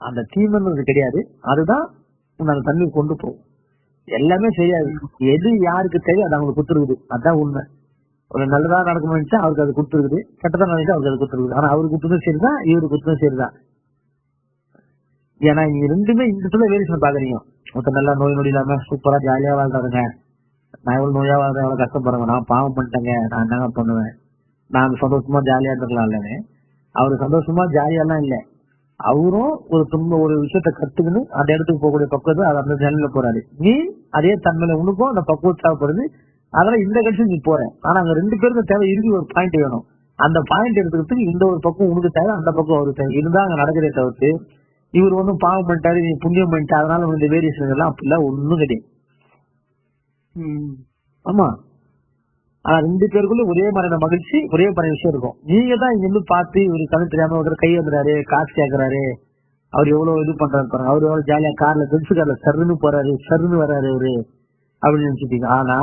அந்த தீமைன்றது கிடையாது. அதுதான் அந்த தண்ணி கொண்டு போகும் எல்லாமே செய்யாது எது யாருக்கு தேவை அது அவங்களுக்கு கொடுத்துருக்குது. அதான் உண்மை. ஒரு நல்லதா நடக்கணும்னு நினைச்சா அவருக்கு அது கொடுத்துருக்குது. கெட்டதா நினைச்சா அவருக்கு அது கொடுத்துருக்குது. ஆனா அவருக்கு கொடுத்ததும் சரிதான் இவருக்கு கொடுத்ததும் சரிதான். ஏன்னா நீங்க ரெண்டுமே இந்த இடத்துல வேரியேஷன் பாக்குறீங்க. மொத்தம் நல்லா நோய் நொடி இல்லாம சூப்பரா ஜாலியா வாழ்றாருங்க நான் எவ்வளவு நோயா வாழ்றேன் எவ்வளவு கஷ்டப்படுறேன் நான் பாவம் பண்ணிட்டேங்க. நான் என்னங்க பண்ணுவேன்? நான் சந்தோஷமா ஜாலியா இருந்துக்கலாம் இல்லைன்னு அவரு சந்தோஷமா ஜாலியா எல்லாம் இல்லை. அவரும் ஒரு துன்ப ஒரு விஷயத்த கத்துக்கணும் அந்த இடத்துக்கு போகக்கூடிய பக்குவத்தை அது அந்த நிலையில போறாரு. நீ அதே தன்மையில உனக்கும் அந்த பக்குவம் தேவைப்படுது. அதனால இந்த கட்சி நீ போற. ஆனா அங்க ரெண்டு பேருக்கு தேவை இறுதி ஒரு பாயிண்ட் வேணும். அந்த பாயிண்ட் எடுத்துக்கிறதுக்கு இந்த ஒரு பக்கம் உனக்கு தேவை அந்த பக்கம் அவருக்கு தேவை. இருந்தா அங்க நடக்கிறே தவிர்த்து இவர் ஒன்னும் பாவம் பண்ணிட்டாரு நீ புண்ணியம் பண்ணிட்டு அதனால இந்த வேரியேஷன் எல்லாம் அப்படிலாம் ஒண்ணும் கிடையாது. ஆமா. ஆனா ரெண்டு பேருக்குள்ள ஒரே மாதிரியான மகிழ்ச்சி ஒரே மாதிரி விஷயம் இருக்கும். நீங்க தான் இங்க இருந்து பார்த்து இவரு கணக்கு தெரியாம ஒருத்தர் கை வந்துறாரு காசு கேக்குறாரு. அவர் எவ்வளவு இது பண்றாரு பாருங்க. அவர் எவ்வளவு ஜாலியா கார்ல பென்ஸ் கார்ல சருன்னு போறாரு சருன்னு வர்றாரு அவரு. அப்படின்னு நினைச்சிட்டீங்க. ஆனா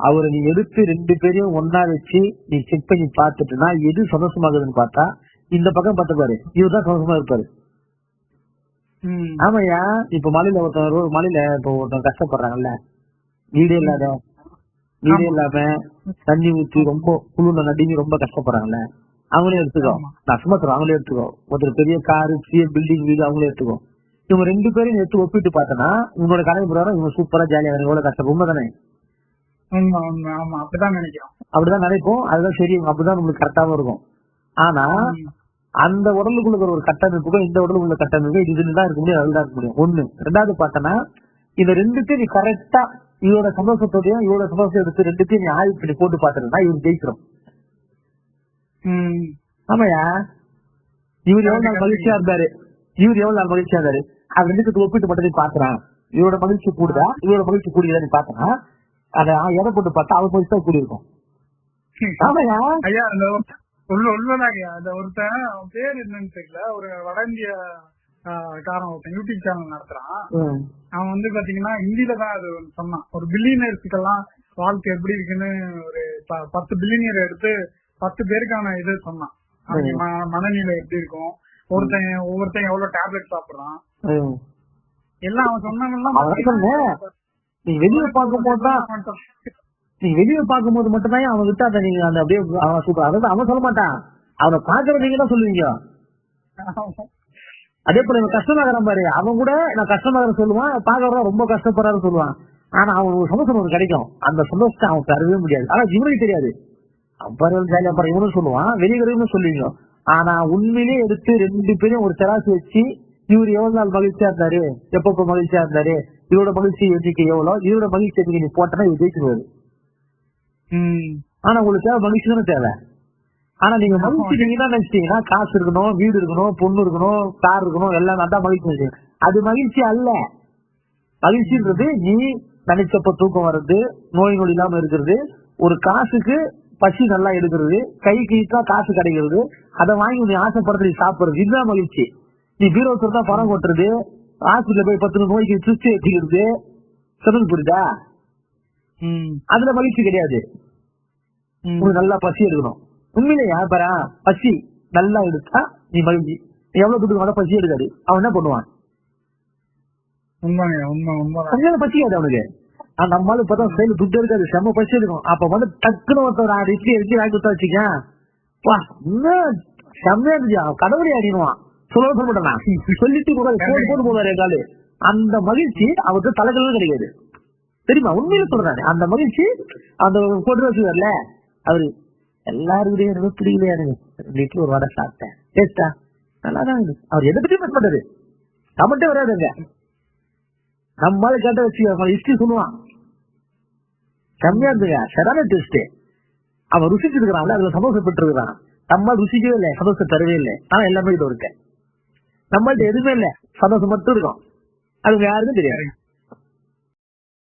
அவரை நீ எடுத்து ரெண்டு பேரையும் ஒன்னா வச்சு நீ செக் பண்ணி பார்த்துட்டுனா எது சந்தோஷமாகுதுன்னு பார்த்தா இந்த பக்கம் பார்த்து பாரு இவர் தான் சந்தோஷமா இருப்பாரு. ம். ஆமாய்யா இப்ப மலையில ஒருத்தன் ஒரு மலையில இப்ப ஒருத்தன் கஷ்டப்படுறாங்கல்ல. வீடே இல்லாத வீடே இல்லாம தண்ணி ஊத்தி ரொம்ப குளிர்ல நடுங்கி ரொம்ப கஷ்டப்படுறாங்கல்ல அவங்களே எடுத்துக்கோ. நான் சும்மா சொல்றேன் அவங்களே எடுத்துக்கோ. ஒருத்தர் பெரிய காரு பெரிய பில்டிங் வீடு அவங்களே எடுத்துக்கோ. இவங்க ரெண்டு பேரும் எடுத்து ஒப்பிட்டு பார்த்தனா உங்களோட கணக்கு பிரகாரம் இவங்க சூப்பரா ஜாலியா எவ்வளவு கஷ்டம்? உண்மை தானே? அப்படிதான் நினைக்கிறோம். அப்படிதான் நினைப்போம். அதுதான் சரி. அப்படிதான் நம்மளுக்கு கரெக்டாவும் இருக்கும். ஆனா. அந்த உடலுக்குள்ள இருக்கிற ஒரு கட்டமைப்புக்கும் இந்த உடலுக்குள்ள கட்டமைப்புக்கும் இது இதுதான் இருக்க முடியும் அதுதான் இருக்க முடியும். ஒண்ணு. ரெண்டாவது பார்த்தனா இந்த ரெண்டுத்தையும் நீ கரெக்டா இவரோட சந்தோஷத்தோடையும் இவரோட சந்தோஷத்தை எடுத்து ரெண்டுத்தையும் நீ ஆய்வு பண்ணி போட்டு பாத்துருந்தா இவர் ஜெயிக்கிறோம். ஆமாயா இவர் எவ்வளவு நாள் மகிழ்ச்சியா இருந்தாரு? இவர் எவ்வளவு நாள் மகிழ்ச்சியா இருந்தாரு? அது ரெண்டுத்துக்கு ஒப்பிட்டு மட்டும் நீ பாக்குறான் இவரோட மகிழ்ச்சி கூடுதா? இவரோட மகிழ்ச்சி கூடியதா நீ பாத்தனா அதை எதை போட்டு பார்த்தா அவர் மகிழ்ச்சி தான் கூடி இருக்கும் ஆமாயா ஐயா உள்ள உண்மைதாங்க அந்த ஒருத்தன் அவன் பேர் என்னன்னு தெரியல. ஒரு வட இந்திய காரன் ஒருத்தன் யூடியூப் சேனல் நடத்துறான். அவன் வந்து பாத்தீங்கன்னா ஹிந்தில தான் அது சொன்னான். ஒரு பில்லியனர்ஸுக்கெல்லாம் வாழ்க்கை எப்படி இருக்குன்னு ஒரு பத்து பில்லியனியர் எடுத்து பத்து பேருக்கான இது சொன்னான். மனநிலை எப்படி இருக்கும்? ஒருத்தன் ஒவ்வொருத்தன் எவ்வளவு டேப்லெட் சாப்பிடுறான். எல்லாம் அவன் சொன்னேன். நீ வெளிய பார்க்கும் போதுதான் நீ வெளிய பார்க்கும்போது மட்டும்தான் அவன் கிட்ட அதை நீங்க அந்த அப்படியே அவன் சூப்பர் அதாவது அவன் சொல்ல மாட்டான். அவனை பாக்குற நீங்க தான் சொல்லுவீங்க. அதே போல இவன் கஷ்டமாகறான் பாரு. அவன் கூட நான் கஷ்டமாகறேன் சொல்லுவான் பாக்குறவன் ரொம்ப கஷ்டப்படுறாரு சொல்லுவான். ஆனா அவன் ஒரு சந்தோஷம் ஒன்று கிடைக்கும். அந்த சந்தோஷத்தை அவன் தரவே முடியாது. ஆனா இவனுக்கு தெரியாது. அவன் பாரு ஜாலியா பாரு இவனும் சொல்லுவான் வெளியே சொல்லுவீங்க. ஆனா உண்மையிலேயே எடுத்து ரெண்டு பேரும் ஒரு தராசு வச்சு இவர் எவ்வளவு நாள் மகிழ்ச்சியா இருந்தாரு? எப்பப்ப மகிழ்ச்சியா இருந்தாரு? இவரோட மகிழ்ச்சி எண்ணிக்கை எவ்வளவு? இவரோட மகிழ்ச்சி எண்ணிக்கை நீ போட்டனா இவர் ஜெயிச்சிருவாரு. ம். ஆனா உங்களுக்கு தேவை மகிழ்ச்சி தானே தேவை? ஆனா நீங்க மகிழ்ச்சி நீங்க தான் நினைச்சீங்கன்னா காசு இருக்கணும் வீடு இருக்கணும் பொண்ணு இருக்கணும் கார் இருக்கணும் எல்லாம் அதான் மகிழ்ச்சி. அது மகிழ்ச்சி அல்ல. மகிழ்ச்சின்றது நீ நினைச்சப்ப தூக்கம் வர்றது நோய் நொடி இல்லாம இருக்கிறது ஒரு காசுக்கு பசி நல்லா எடுக்கிறது கைக்கு ஈட்டா காசு கிடைக்கிறது அதை வாங்கி நீ ஆசைப்படுறது சாப்பிடுறது. இதுதான் மகிழ்ச்சி. நீ பீரோ தான் பணம் கொட்டுறது ஹாஸ்பிட்டல் போய் பத்து நோய்க்கு சுத்தி வச்சுக்கிறது சொல்லுங்க புரியுதா. அதுல மகிழ்ச்சி கிடையாது. நல்லா பசி எடுக்கணும். உண்மையிலேயா பாரா பசி. நல்லா எடுத்தா நீ மகிழ்ச்சி. எவ்வளவு துட்டு வேணா பசி எடுக்காது. அவன் என்ன பண்ணுவான்? கொஞ்சம் பசிக்காது அவனுக்கு. ஆனா நம்மளால இப்பதான் கையில துட்டு இருக்காது செம்ம பசி இருக்கும் அப்ப வந்து டக்குன்னு ஒருத்தர் ஆறு இட்லி இட்லி வாங்கி கொடுத்தா வச்சுக்க வா இன்னும் செம்மையா இருந்துச்சு. அவன் கடவுளே அடினுவான் சொல்ல சொல்ல மாட்டான்? சொல்லிட்டு போகாது போட்டு போட்டு போவாரு காலு. அந்த மகிழ்ச்சி அவருக்கு தலைகளும் கிடைக்காது. தெரியுமா? உண்மையில சொல்றாரு. அந்த மகிழ்ச்சி அந்த போட்டு வச்சுக்காருல அவரு. எல்லாருடைய எனக்கு பிடிக்கலையா எனக்கு வீட்டுல ஒரு வடை சாப்பிட்டேன். டேஸ்டா? நல்லா தான் இருக்கு அவர் எதை பத்தி பேச மாட்டாரு. நம்மகிட்ட வராதுங்க. நம்மளால கேட்ட வச்சு ஹிஸ்டரி சொல்லுவான். கம்மியா இருந்துங்க சரியான டேஸ்ட் அவன் ருசிச்சு இருக்கிறான்ல அதுல சந்தோஷப்பட்டு இருக்கிறான் நம்ம ருசிக்கவே இல்லை சந்தோஷம் தரவே இல்லை. ஆனா எல்லாமே இது இருக்கேன். நம்மள்ட்ட எதுவுமே இல்லை. சந்தோஷம் மட்டும் இருக்கும். அது யாருக்கும் தெரியாது.